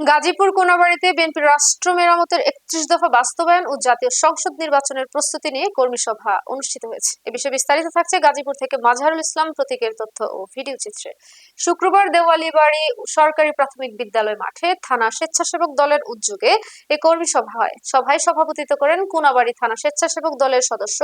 গাজীপুর কোনাবাড়িতে বিএনপির রাষ্ট্র মেরামতের একত্রিশ দফা বাস্তবায়ন ও জাতীয় সংসদ নির্বাচনের প্রস্তুতি নিয়ে কর্মী সভা অনুষ্ঠিত হয়েছে। এ বিষয়ে বিস্তারিত থাকছে গাজীপুর থেকে মাঝহারুল ইসলাম প্রতীকের তথ্য ও ভিডিও চিত্রে। শুক্রবার দেওয়ালি বাড়ি সরকারি প্রাথমিক বিদ্যালয় মাঠে থানা স্বেচ্ছাসেবক দলের উদ্যোগে এ কর্মী সভা হয়। সভায় সভাপতিত্ব করেন কোনাবাড়ি থানা স্বেচ্ছাসেবক দলের সদস্য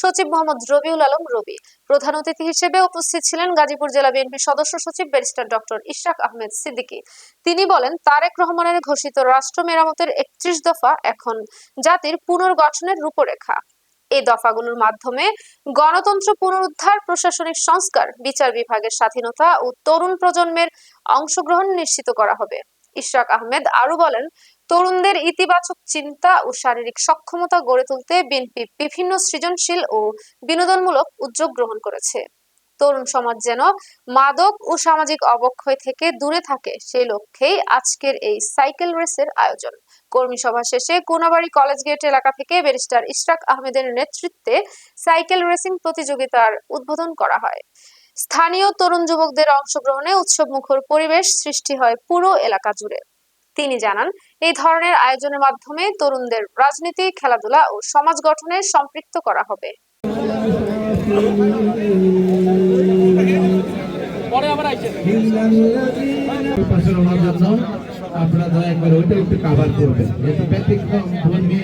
সচিব মোহাম্মদ রবিউল আলম রবি। প্রধান অতিথি হিসেবে উপস্থিত ছিলেন গাজীপুর জেলা বিএনপির সদস্য সচিব ব্যারিস্টার ডক্টর ইশরাক আহমেদ সিদ্দিকী। তিনি বলেন, তারেক রহমানের ঘোষিত রাষ্ট্র মেরামতের একত্রিশ দফা এখন জাতির পুনর্গঠনের রূপরেখা। এই দফাগুলোর মাধ্যমে গণতন্ত্র পুনরুদ্ধার, প্রশাসনিক সংস্কার, বিচার বিভাগের স্বাধীনতা ও তরুণ প্রজন্মের অংশগ্রহণ নিশ্চিত করা হবে। ইশরাক আহমেদ আরও বলেন, তরুণদের ইতিবাচক চিন্তা ও শারীরিক সক্ষমতা গড়ে তুলতে বিএনপি বিভিন্ন সৃজনশীল ও বিনোদনমূলক উদ্যোগ গ্রহণ করেছে। তরুণ সমাজ যেন মাদক ও সামাজিক অবক্ষয় থেকে দূরে থাকে, সেই লক্ষ্যেই আজকের এই সাইকেল রেসের আয়োজন। কর্মী সভা শেষে কোনাবাড়ি কলেজ গেট এলাকা থেকে ব্যারিস্টার ইশরাক আহমেদের নেতৃত্বে সাইকেল রেসিং প্রতিযোগিতার উদ্বোধন করা হয়। স্থানীয় তরুণ যুবকদের অংশগ্রহণে উৎসব মুখর পরিবেশ সৃষ্টি হয় পুরো এলাকা জুড়ে। তিনি জানান, এই ধরনের আয়োজনের মাধ্যমে তরুণদের রাজনীতি, খেলাধুলা ও সমাজ গঠনে সম্পৃক্ত করা হবে। আপনারা দয়া করে ওইটা একটু কাভার করবেন। যেহেতু ব্যতিক্রম ধর্মী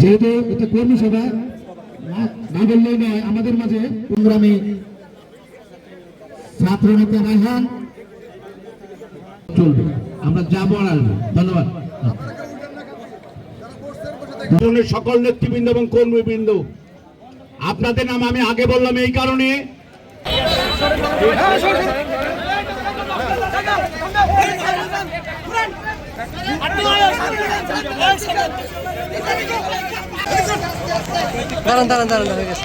যেহেতু এটা কর্মী সভা না- বললেই নয় আমাদের মাঝে সংগ্রামী ছাত্র নেতা রায়হান। চলবে। আমরা যাব আর ধন্যবাদ। সকল নেতৃবৃন্দ এবং কর্মীবৃন্দ আপনাদের নাম আমি আগে বললাম এই কারণে। দাঁড়ান দাঁড়ান দাঁড়ান হয়ে গেছে।